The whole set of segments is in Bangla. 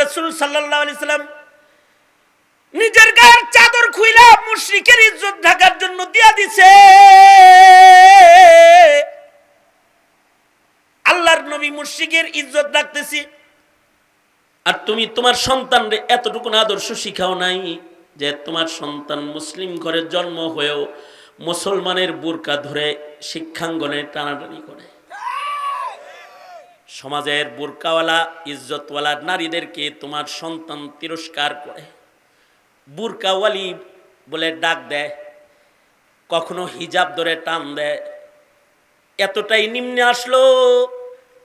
রসুল সাল্লাম নিজের গায়ের চাদর খুইলা মুশরিকের ইজ্জত ঢাকার জন্য দিয়া দিছে। আল্লাহর নবী মুশরিকের ইজ্জত রাখতেছি। আর তুমি তোমার সন্তানরে এতটুকু আদর্শ শিখাও নাই যে তোমার সন্তান মুসলিম ঘরে জন্ম হয়েও মুসলমানের বুরকা ধরে শিক্ষাঙ্গনে টানাটানি করে। সমাজের বুরকাওয়ালা, ইজ্জতওয়ালা নারীদেরকে তোমার সন্তান তিরস্কার করে। বুরকাওয়ালি বলে ডাক দেয়, কখনো হিজাব ধরে টান দেয়। এতটাই নিম্নে আসলো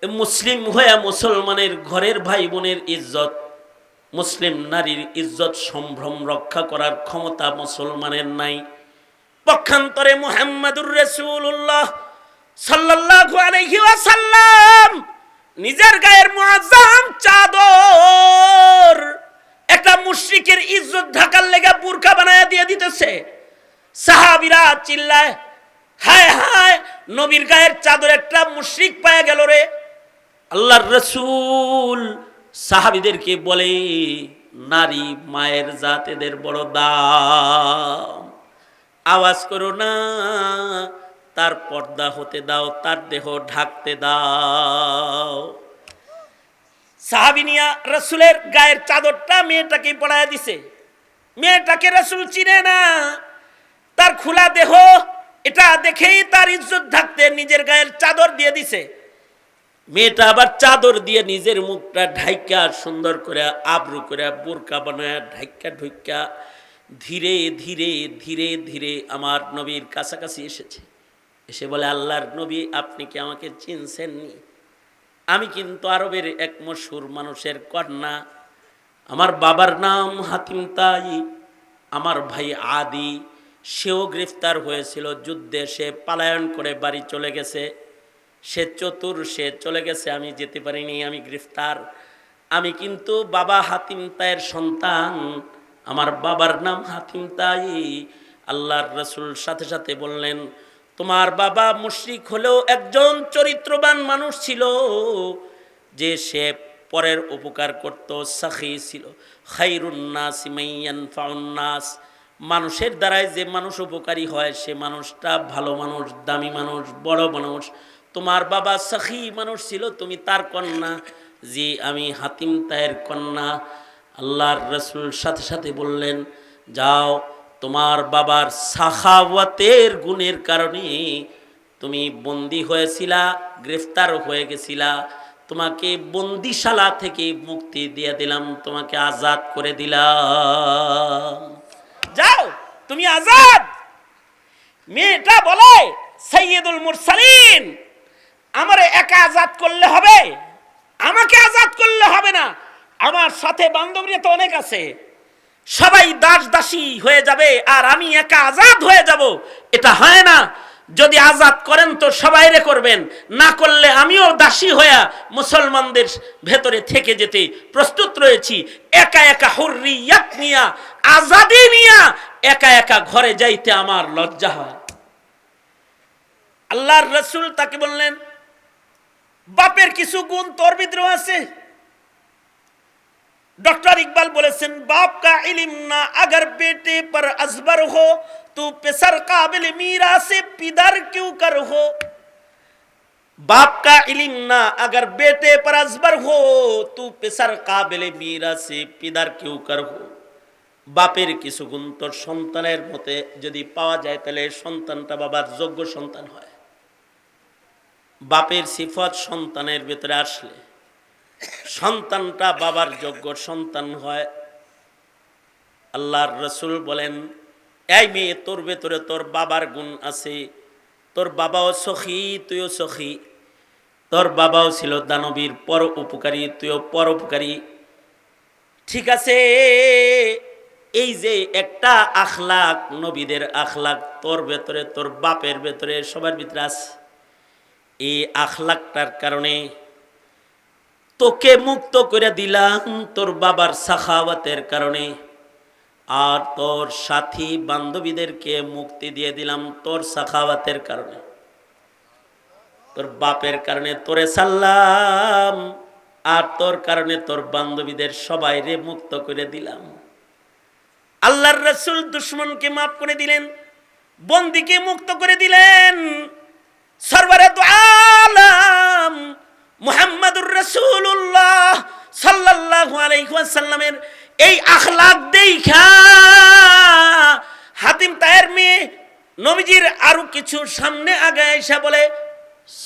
মুসলিম হয়ে মুসলমানের ঘরের ভাই বোনের ইজ্জত। মুসলিম নারীর ইজ্জত সম্ভ্রম রক্ষা করার ক্ষমতা মুসলমানের নাই। পক্ষান্তরে মুহাম্মাদুর রাসূলুল্লাহ সাল্লাল্লাহু আলাইহি ওয়াসাল্লাম নিজের গায়ের মুআজ্জাম চাদর। একটা মুশরিকের ইজ্জত ঢাকার লেগে বুরকা বানায় দিয়ে দিতেছে। সাহাবীরা চিল্লায়, হায় হায়, নবীর গায়ের চাদর একটা মুশরিক পায়া গেল রে। আল্লাহর রসুল সাহাবিদেরকে বলে, নারী মায়ের জাত এদের বড় দাম। আওয়াজ করো না, তার পর্দা হতে দাও, তার দেহ ঢাকতে দাও। সাহাবিনিয়া রসুলের গায়ের চাদরটা মেয়েটাকে পড়ায় দিছে। মেয়েটাকে রসুল চিনে না। তার খোলা দেহ, এটা দেখেই তার ইজ্জত ঢাকতে নিজের গায়ের চাদর দিয়ে দিছে। মেয়েটা আবার চাদর দিয়ে নিজের মুখটা ঢাইকা সুন্দর করে আবরু করে বোরকা বানায় ঢাইকা ঢুইকা ধীরে ধীরে ধীরে ধীরে আমার নবীর কাছাকাছি এসেছে। এসে বলে, আল্লাহর নবী, আপনি কি আমাকে চিনছেননি? আমি কিন্তু আরবের এক মশুর মানুষের কন্যা। আমার বাবার নাম হাতিম তাই, আমার ভাই আদি। সেও গ্রেফতার হয়েছিল যুদ্ধে, সে পালায়ন করে বাড়ি চলে গেছে। সে চতুর, সে চলে গেছে, আমি যেতে পারিনি, আমি গ্রেফতার। আমি কিন্তু বাবা হাতিম তাইয়ের সন্তান, আমার বাবার নাম হাতিম তাই। আল্লাহর রসুল সাথে সাথে বললেন তোমার বাবা মুশরিক হলেও একজন চরিত্রবান মানুষ ছিল যে সে পরের উপকার করত সাখি ছিল। খাইরুন্নাস ইমাইয়ান ফাউন্নাস মানুষের দ্বারাই যে মানুষ উপকারী হয়, সে মানুষটা ভালো মানুষ, দামি মানুষ, বড় মানুষ। তোমার বাবা সাখি মানুষ ছিল, তুমি তার কন্যা। জি, আমি হাতিম তায়ের কন্যা। আল্লাহর রসুল সাথে সাথে বললেন, যাও তোমার বাবার সাখাওয়াতের গুণের কারণে তুমি বন্দি হয়েছিলা, গ্রেফতার হয়ে গেছিলা। তোমাকে বন্দিশালা থেকে মুক্তি দিয়ে দিলাম, তোমাকে আজাদ করে দিলাম। যাও, তুমি আজাদ! মেয়েটা বলে, সৈয়দুল মুরসালিন, আমারে একা আজাদ করলে হবে? আমাকে আজাদ করলে হবে না। আমার সাথে বান্ধবীরা তো অনেক আছে। সবাই দাস দাসী হয়ে যাবে আর আমি একা আজাদ হয়ে যাব। এটা হয় না। যদি আজাদ করেন তো সবাইরে করবেন। না করলে আমিও দাসী হয়ে মুসলমানদের ভেতরে থেকে যেতে প্রস্তুত রয়েছি। একা একা হুর্রিয়াত নিয়া, আজাদি নিয়া একা একা ঘরে যাইতে আমার লজ্জা হয়। আল্লাহর রসুল তাকে বললেন, বাপের কিছু গুণ তোর ভিতরেও আছে? डॉक्टर इकबाल बोले सिन बाप का इल्म ना अगर बेटे पर अजबर हो तो पेसर काबिल मीरा से पिदर क्यों कर हो बाप का इल्म ना अगर बेटे पर अजबर हो तू पेसर काबिल मीरा से पिदर क्यों कर हो বাপের কিছু গুণ তোর সন্তানের মতে যদি পাওয়া যায় তাহলে সন্তানটা বাবার যোগ্য সন্তান হয় বাপের সিফত সন্তানের ভিতরে আসলে সন্তানটা বাবার যোগ্য সন্তান হয়। আল্লাহর রসুল বলেন, এই মেয়ে, তোর ভেতরে তোর বাবার গুণ আছে। তোর বাবাও সখী, তুইও সখী। তোর বাবাও ছিল দানবীর, পর উপকারী, তুইও পর উপকারী। ঠিক আছে, এই যে একটা আখলাক, নবীদের আখলাক, তোর ভেতরে, তোর বাপের ভেতরে, সবার ভিতরে আছে। এই আখলাকটার কারণে তোকে মুক্ত করে দিলাম তোর বাবার সাখাওয়াতের কারণে। আর তোর সাথী বান্ধবীদেরকে মুক্তি দিয়ে দিলাম তোর সাখাওয়াতের কারণে। তোর বাপের কারণে তোরে সাল্লাম, আর তোর কারণে তোর বান্ধবীদের সবাই রে মুক্ত করে দিলাম। আল্লাহর রসুল দুশ্মনকে মাফ করে দিলেন, বন্দিকে মুক্ত করে দিলেন। সরবরে আলম মুহাম্মাদুর রসুল্লাহ সাল্লাল্লাহু আলাইহি ওয়াসাল্লামের এই আখলাক দেখা হাতিম তায়ের মেয়ে নবীজির আরও কিছু সামনে আগে এসে বলে,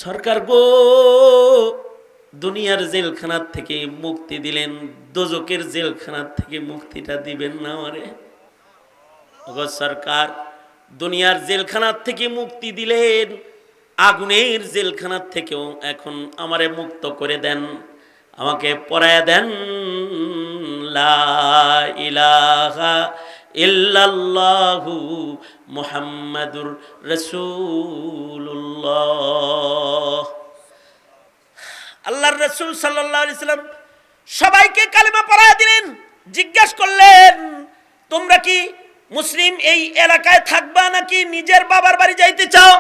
সরকার গো, দুনিয়ার জেলখানার থেকে মুক্তি দিলেন দোজকের জেলখানার থেকে মুক্তিটা দিবেন না আমারে? সরকার, দুনিয়ার জেলখানার থেকে মুক্তি দিলেন আগুনের জেলখানার থেকেও এখন আমারে মুক্ত করে দেন। আমাকে পড়ায় দেন। ইলাহা ইল্লাল্লাহু মুহাম্মাদুর রাসূলুল্লাহ। আল্লাহর রসুল সাল্লাহ সাল্লাম সবাইকে কালেমা পড়ায় দিলেন, জিজ্ঞেস করলেন, তোমরা কি মুসলিম এই এলাকায় থাকবা নাকি নিজের বাবার বাড়ি যাইতে চাও?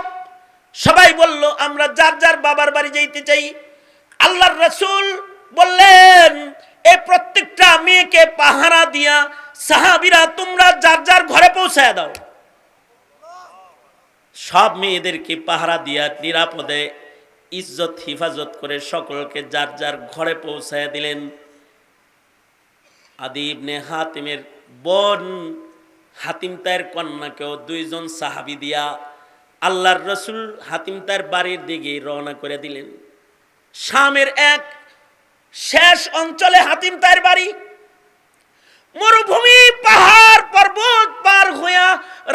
সবাই বলল, আমরা যার যার বাবার বাড়ি যাইতে চাই। আল্লাহর রসুল বললেন এই প্রত্যেকটা মেয়েকে পাহারা দিয়া সাহাবিরা তোমরা যার যার ঘরে পৌঁছায় দাও। সব মেয়েদেরকে পাহারা দিয়া নিরাপদে ইজ্জত, হিফাজত করে সকলকে যার যার ঘরে পৌঁছায় দিলেন। আদি ইবনে হাতিমের বোন হাতিম তায়ের কন্যাকেও দুইজন সাহাবি দিয়া আল্লাহর রসুল হাতিম তার বাড়ির দিকে রওনা করে দিলেন। শামের এক শেষ অঞ্চলে হাতিম তায়ের বাড়ি। মরুভূমি, পাহাড়, পর্বত পার হইয়া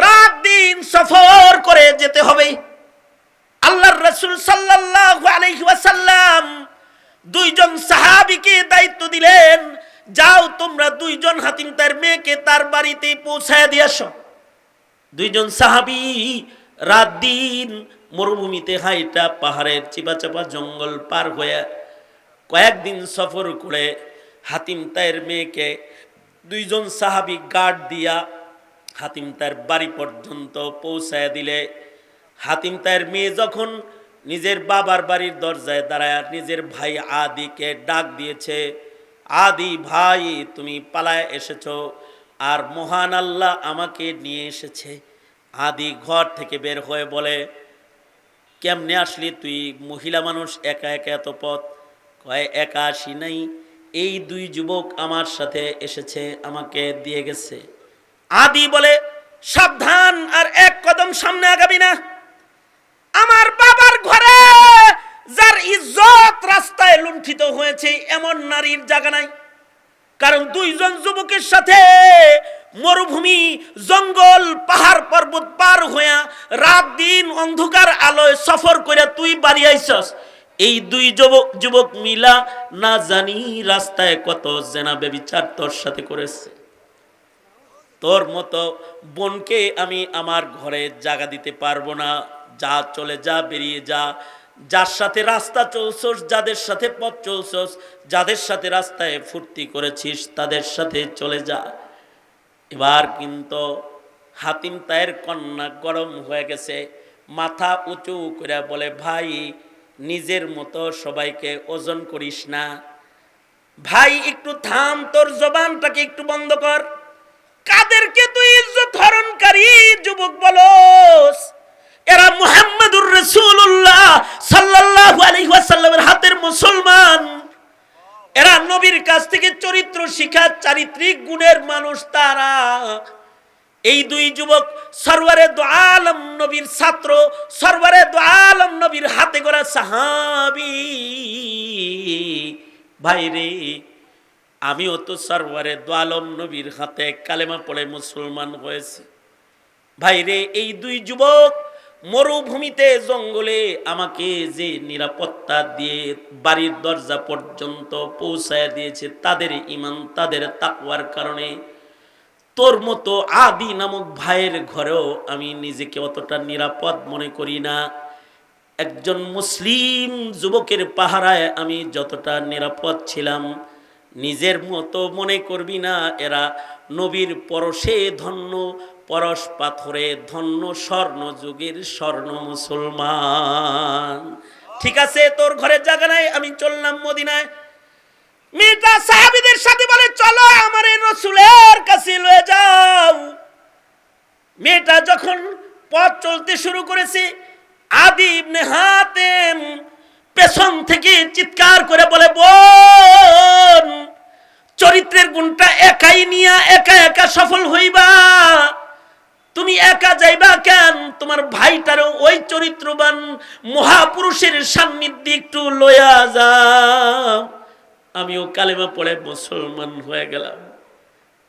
রাত দিন সফর করে যেতে হবে। আল্লাহর রসুল সাল্লাল্লাহু আলাইহি দুইজন সাহাবীকে দায়িত্ব দিলেন, যাও তোমরা দুইজন হাতিম তার মেয়েকে তার বাড়িতে পৌঁছায় দিয়ে আসো। দুইজন সাহাবী রাত দিন মরুভূমিতে হাইটা পাহাড়ের চিপাচাপা জঙ্গল পার হয়ে কয়েকদিন সফর করে হাতিম তায়ের মেয়েকে দুইজন সাহাবী গার্ড দিয়া হাতিম তার বাড়ি পর্যন্ত পৌঁছায় দিলে। হাতিম তার মেয়ে যখন নিজের বাবার বাড়ির দরজায় দাঁড়ায় নিজের ভাই আদিকে ডাক দিয়েছে, আদি ভাই, তুমি পালায় এসেছ, আর মহান আল্লাহ আমাকে নিয়ে এসেছে। আদি ঘর থেকে বের হয়ে বলে, কেমনে আসলি তুই? মহিলা মানুষ, একা একা এত পথ? কয়, একা আসি নাই। এই দুই যুবক আমার সাথে এসেছে, আমাকে দিয়ে গেছে। আদি বলে, সাবধান আর এক কদম সামনে আগাবি না। আমার বাবার ঘরে যার ইজ্জত রাস্তায় লুণ্ঠিত হয়েছে, এমন নারীর জায়গা নাই। কারণ দুইজন যুবকের সাথে মরুভূমি, জঙ্গল, পাহাড় পর্বত পার হইয়া রাত দিন অন্ধকার আলোয় সফর করে তুই বাড়ি আইসস এই দুই যুবক যুবক মিলা না জানি রাস্তায় কত জেনা বেবিচার তোর সাথে করেছে। তোর মতো বোনকে আমি আমার ঘরে জায়গা দিতে পারব না। যা চলে যা, বেরিয়ে যা। যার সাথে রাস্তা চলছস, যাদের সাথে পথ চলছস, যাদের সাথে রাস্তায় ফুর্তি করেছিস, তাদের সাথে চলে যা। এবার কিন্তু হাতিম তায়ের কন্যা গরম হয়ে গেছে, মাথা উঁচু করে বলে, ভাই, নিজের মতো সবাইকে ওজন করিস না। ভাই, একটু থাম, তোর জবানটাকে একটু বন্ধ কর। কাদেরকে তুই ইজ্জত হরণকারী যুবক বলস? এরা মুহাম্মাদুর রাসূলুল্লাহ থেকে চরিত্র শিখা চারিত্রিক গুণের মানুষ তারা। এই দুই যুবক সরওয়ারে দু আলম নবীর ছাত্র, সরওয়ারে দু আলম নবীর হাতে গড়া সাহাবি। ভাইরে আমিও তো সরওয়ারে দু আলম নবীর হাতে কালেমা পড়ে মুসলমান হয়েছি। ভাইরে এই দুই যুবক মরুভূমিতে, জঙ্গলে আমাকে যে নিরাপত্তা দিয়ে বাড়ির দরজা পর্যন্ত পৌঁছায় দিয়েছে, তাদের ইমান তাদের তাকওয়ার কারণে তোর মতো আদি নামক ভাইয়ের ঘরেও আমি নিজেকে অতটা নিরাপদ মনে করি না। একজন মুসলিম যুবকের পাহারায় আমি যতটা নিরাপদ ছিলাম, নিজের মতো মনে করবি না, এরা নবীর পরশে ধন্য পরশ পাথরে ধন্য স্বর্ণ যুগের স্বর্ণ মুসলমান। ঠিক আছে, তোর ঘরের জায়গা নাই, আমি চললাম মদিনায়। মেয়েটা সাহাবিদের সাথে বলে, চলো আমার এই রসুলের কাছে লয়ে যাও। মেয়েটা যখন পথ চলতে শুরু করেছে, আদি ইবনে হাতেম পেছন থেকে চিৎকার করে বলে, বোন, চরিত্রের গুণটা একাই নিয়া, একা একা সফল হইবা। তুমি একা যাইবা কেন? তোমার ভাইটারও ওই চরিত্রবান মহাপুরুষের সান্নিধ্যে একটু লয়া যাও। আমিও কালেমা পড়ে মুসলমান হয়ে গেলাম।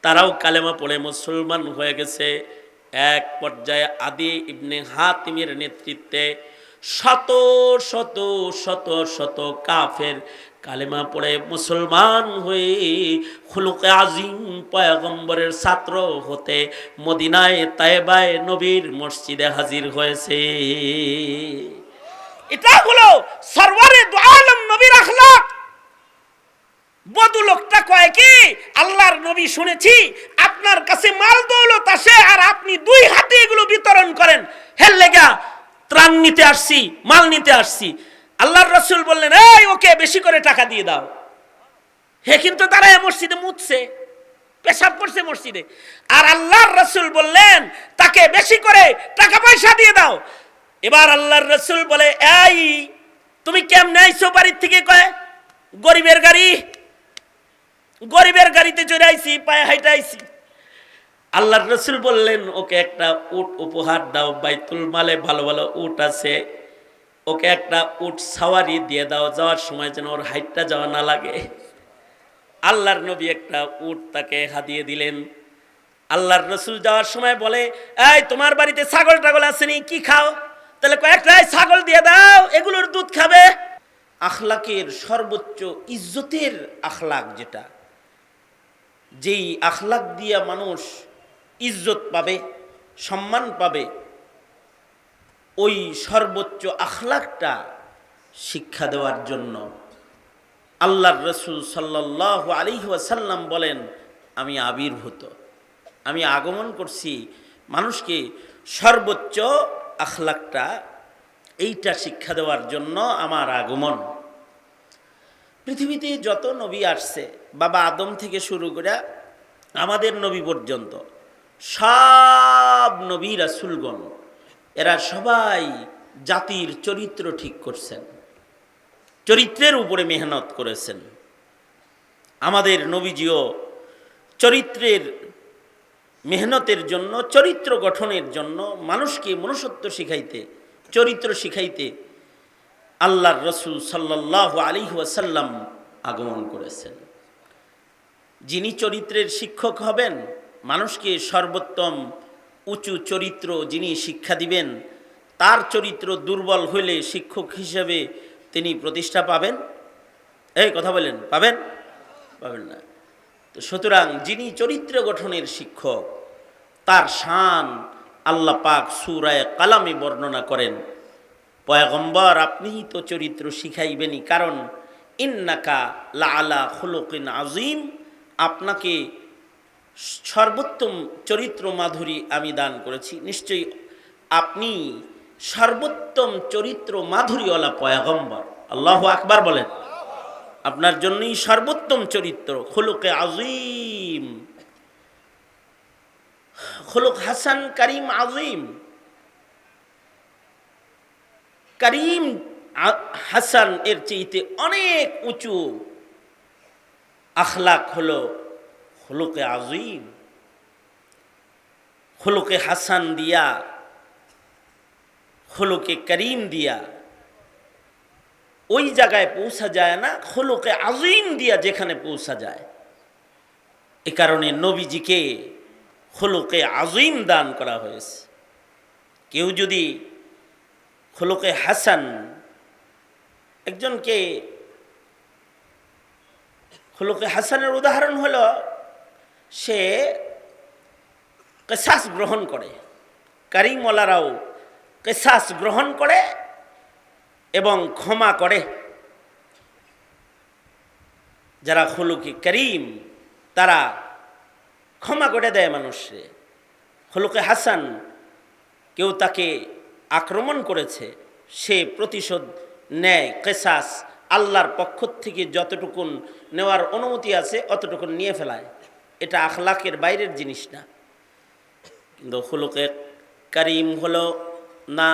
তারাও কালেমা পড়ে মুসলমান হয়ে গেছে। এক পর্যায়ে আদি ইবনে হাতিমের নেতৃত্বে শত শত শত শত কাফের কালেমা পড়ে মুসলমান হয়ে খুলুকে আজিম পয়গম্বরের ছাত্র হতে মদিনায় তাইবায় নবীর মসজিদে হাজির হয়েছে। এটা হলো সরওয়ারে দু আলম নবীর আখলাক। বধু লোকটা কয় কি, আল্লাহর নবী শুনেছি, আপনার কাছে মাল দৌলত আসে আর আপনি দুই হাতে এগুলো বিতরণ করেন। হেল লেগা ত্রাণ নিতে আসছি, মাল নিতে আসছি। আল্লাহর রসুল বললেন, এই ওকে বেশি করে টাকা দিয়ে দাও। হে কিন্তু তারা মসজিদে মুতছে, পেশাব করছে মসজিদে। আর আল্লাহর রসুল বললেন, তাকে বেশি করে টাকা পয়সা দিয়ে দাও। এবার আল্লাহর রসুল বলে, এই, তুমি কেমনে আইছো বাড়ির থেকে কয়, গরিবের গাড়ি? গরিবের গাড়িতে চড়ে আইছি, পায়ে হাইটে আইছি। আল্লাহর রসুল বললেন, ওকে একটা উট উপহার দাও, বাইতুল মালে ভালো ভালো উট আছে ওকে একটা উট সাওয়ারি দিয়ে দাও, যাওয়ার সময় যেন ওর হাইটটা যাওয়া না লাগে। আল্লাহর নবী একটা উট তাকে হাদিয়ে দিলেন। আল্লাহর রসুল যাওয়ার সময় বলে, এই, তোমার বাড়িতে ছাগল টাগল আসেনি কি খাও? তাহলে কয়েকটা ছাগল দিয়ে দাও, এগুলোর দুধ খাবে? আখলাকের সর্বোচ্চ ইজ্জতের আখলাক যেটা, যেই আখলাক দিয়া মানুষ ইজ্জত পাবে, সম্মান পাবে ওই সর্বোচ্চ আখলাকটা শিক্ষা দেওয়ার জন্য আল্লাহর রসুল সাল্লাহ আলী ওয়াসাল্লাম বলেন, আমি আবির্ভূত। আমি আগমন করছি। মানুষকে সর্বোচ্চ আখলাকটা, এইটা শিক্ষা দেওয়ার জন্য আমার আগমন। পৃথিবীতে যত নবী আসছে, বাবা আদম থেকে শুরু করে আমাদের নবী পর্যন্ত, সব নবী রাসুলগণ এরা সবাই জাতির চরিত্র ঠিক করছেন, চরিত্রের উপরে মেহনত করেছেন। আমাদের নবীজিও চরিত্রের মেহনতের জন্য, চরিত্র গঠনের জন্য মানুষকে মনুষ্যত্ব শিখাইতে, চরিত্র শিখাইতে আল্লাহর রসুল সাল্লাহ আলী ওয়াসাল্লাম আগমন করেছেন। যিনি চরিত্রের শিক্ষক হবেন, মানুষকে সর্বোত্তম উঁচু চরিত্র যিনি শিক্ষা দিবেন, তার চরিত্র দুর্বল হইলে শিক্ষক হিসেবে তিনি প্রতিষ্ঠা পাবেন? এই কথা বলেন, পাবেন? পাবেন না। তো সুতরাং যিনি চরিত্র গঠনের শিক্ষক, তার শান আল্লাহ পাক সুরায় কালামে বর্ণনা করেন, পয়গম্বর আপনিই তো চরিত্র শিখাইবেনই, কারণ ইন্নাকা লা আলা খুলকিন আজিম আপনাকে সর্বোত্তম চরিত্র মাধুরী আমি দান করেছি। নিশ্চয়ই আপনি সর্বোত্তম চরিত্র মাধুরী মাধুরীওয়ালা পয়গম্বর। আল্লাহ আকবার বলেন। আপনার জন্যই সর্বোত্তম চরিত্র খুলুকে আজিম খুলুক হাসান করিম আজিম করিম হাসান এর চেয়েতে অনেক উঁচু আখলাক হলো হলুকে আজিম হলুকে হাসান দিয়া হলুকে করিম দিয়া, ওই জায়গায় পৌঁছা যায় না হলুকে আজিম দিয়া যেখানে পৌঁছা যায়। এ কারণে নবীজিকে হলুকে আজিম দান করা হয়েছে। কেউ যদি হলুকে হাসান, একজনকে হলুকে হাসানের উদাহরণ হলো সে কেসাস গ্রহণ করে। কারিমলারাও কেসাস গ্রহণ করে এবং ক্ষমা করে। যারা হলুকি করিম, তারা ক্ষমা করে দেয় মানুষে হলুকে হাসান কেউ তাকে আক্রমণ করেছে, সে প্রতিশোধ নেয় কেসাস আল্লাহর পক্ষ থেকে যতটুকুন নেওয়ার অনুমতি আছে, অতটুকুন নিয়ে ফেলায়। এটা আখলাকের বাইরের জিনিস না। কিন্তু হুলুকে কারিম হলো না,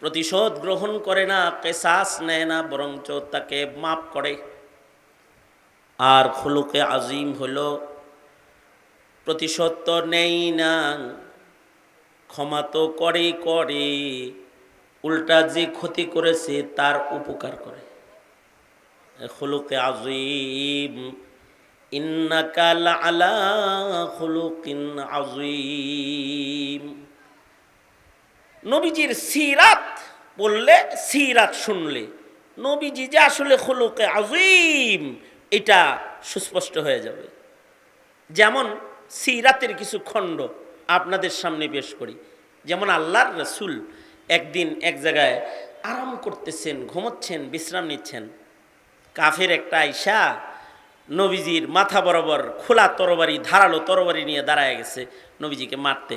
প্রতিশোধ গ্রহণ করে না, কেসাস নেয় না, বরঞ্চ তাকে মাপ করে। আর খুলুকে আজিম হলো, প্রতিশোধ তো নেই না, ক্ষমা তো করে করে, উল্টা যে ক্ষতি করেছে তার উপকার করে। খুলুকে আজিম নবীজির সিরাত বললে, সিরাত শুনলে, নবীজি যে আসলে খুলুকে আজিম এটা সুস্পষ্ট হয়ে যাবে। যেমন সিরাতের কিছু খণ্ড আপনাদের সামনে পেশ করি। যেমন আল্লাহর রসুল একদিন এক জায়গায় আরাম করতেছেন, ঘুমোচ্ছেন, বিশ্রাম নিচ্ছেন। কাফের একটা আইসা নবীজির মাথা বরাবর খোলা তরবারি, ধারালো তরবারি নিয়ে দাঁড়ায় গেছে নবীজিকে মারতে।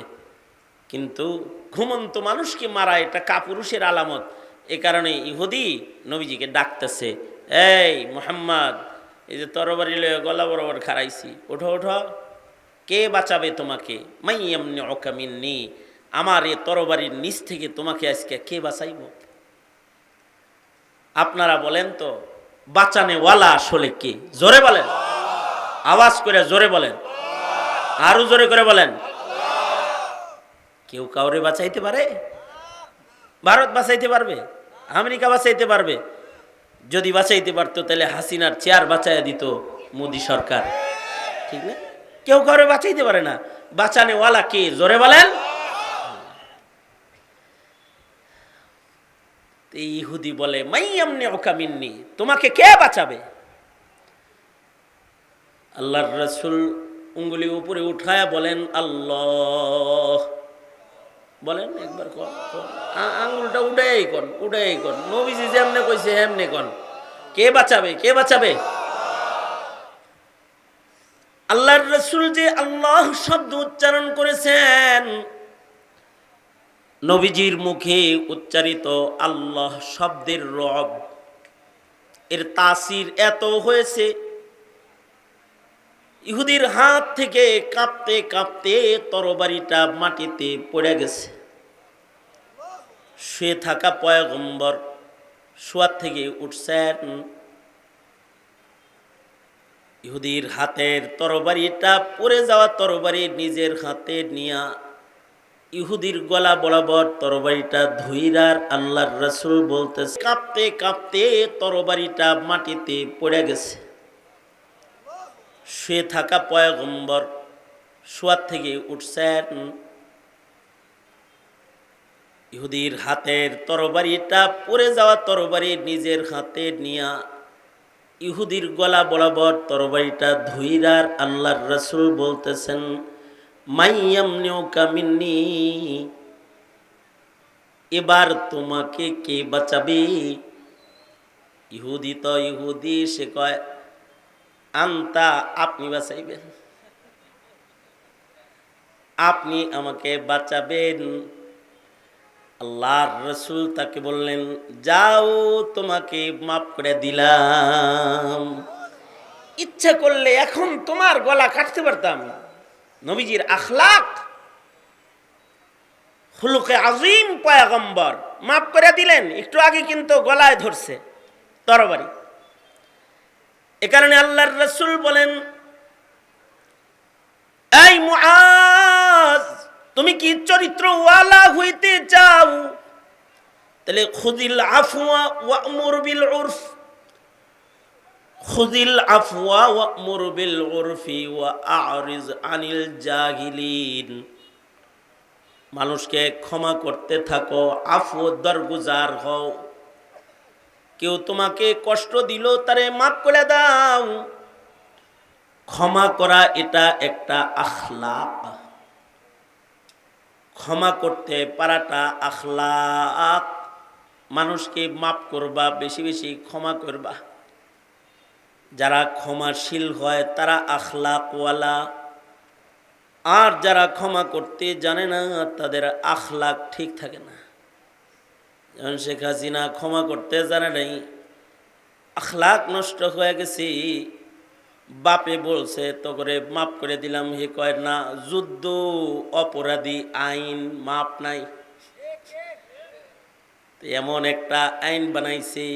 কিন্তু ঘুমন্ত মানুষকে মারা এটা কাপুরুষের আলামত। এ কারণে ইহুদি নবীজিকে ডাকতেছে, এই মোহাম্মদ, এই যে তরবারি লয়ে গলা বরাবর খারাইছি ওঠো ওঠো। কে বাঁচাবে তোমাকে? মাই এমনি অকামিননি আমার এ তরবারির নিচ থেকে তোমাকে আজকে কে বাঁচাইব? আপনারা বলেন তো বাঁচানেওয়ালা আসলে কে? জোরে বলেন। আওয়াজ করে জোরে বলেন। আরও জোরে করে বলেন। কেউ কাউরে বাঁচাইতে পারে? ভারত বাঁচাইতে পারবে? আমেরিকা বাঁচাইতে পারবে? যদি বাঁচাইতে পারতো, তাহলে হাসিনার চেয়ার বাঁচাইয়া দিত মোদি সরকার। ঠিক না? কেউ কাউরে বাঁচাইতে পারে না। বাঁচানেওয়ালা কে? জোরে বলেন। ইহুদি বলে মাইয়ামনে ওকামিননি তোমাকে কে বাঁচাবে? আল্লাহর রসুল উঙ্গুলি উপরে উঠায়া বলেন, আল্লাহ। বলেন, একবার কন। আঙ্গুলটা উঠেই কন উঠেই কন নবীজি যেমনে কইছে হেমনে কন কে বাঁচাবে কে বাঁচাবে? আল্লাহর রসুল যে আল্লাহ শব্দ উচ্চারণ করেছেন নবীজির মুখে উচ্চারিত আল্লাহ শব্দের রব। এর তাসির এত হয়েছে, ইহুদির হাত থেকে কাঁপতে কাঁপতে তরবারিটা মাটিতে পড়ে গেছে। শুয়ে থাকা পয়গম্বর শোয়ার থেকে উঠছেন। ইহুদির হাতের তরবারিটা পড়ে যাওয়া তরবারি নিজের হাতে নিয়া ইহুদির গলা বরাবর তরবারিটা ধুইরার আল্লাহর রসুল বলতেছে, কাঁপতে কাঁপতে তরবারিটা মাটিতে পড়ে গেছে। শুয়ে থাকা পয়গম্বর শোয়ার থেকে উঠছেন। ইহুদির হাতের তরবারিটা পড়ে যাওয়া তরবারি নিজের হাতে নিয়া ইহুদির গলা বরাবর তরবারিটা ধুইরার আল্লাহর রসুল বলতেছেন এবার তোমাকে কে বাঁচাবে? ইহুদি তো ইহুদি, সে কয়, আন্তা, আপনি বাঁচাইবেন। আপনি আমাকে বাঁচাবেন। আল্লাহর রসুল তাকে বললেন, যাও তোমাকে মাফ করে দিলাম। ইচ্ছা করলে এখন তোমার গলা কাটতে পারতাম। নবীজির আখলাক। হুলুকে আজিম পয়াগম্বর, মাফ করে দিলেন, একটু আগে কিন্তু গলায় ধরছে, তরবারি। এ কারণে আল্লাহর রসুল বলেন, এই তুমি কি চরিত্র ওয়ালা হইতে চাও? তাহলে, খুদিল আফওয়া ওয়ামুর বিল উরফ। খুদিল আফওয়া ওয়ামুর বিল উরফি ওয়া আরিজ আনিল জাহিলিন মানুষকে ক্ষমা করতে থাকো আফু দরগুজার হও। কেউ তোমাকে কষ্ট দিল, তারে মাফ করে দাও। ক্ষমা করা এটা একটা আখলাক ক্ষমা করতে পারাটা আখলাক মানুষকে মাফ করবা, বেশি বেশি ক্ষমা করবা। যারা ক্ষমাশীল হয়, তারা আখলাকওয়ালা। আর যারা ক্ষমা করতে জানে না, তাদের আখলাক ঠিক থাকে না। যেমন শেখ হাসিনা ক্ষমা করতে জানে নাই, আখলাক নষ্ট হয়ে গেছি। বাপে বলছে তো করে মাফ করে দিলাম। হে কয়, না, যুদ্ধ, অপরাধী আইন মাপ নাই। এমন একটা আইন বানাইছে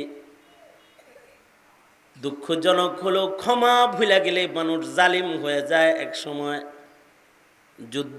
দুঃখজনক হলো ক্ষমা ভুলে গেলে মানুষ জালিম হয়ে যায় এক সময় যুদ্ধ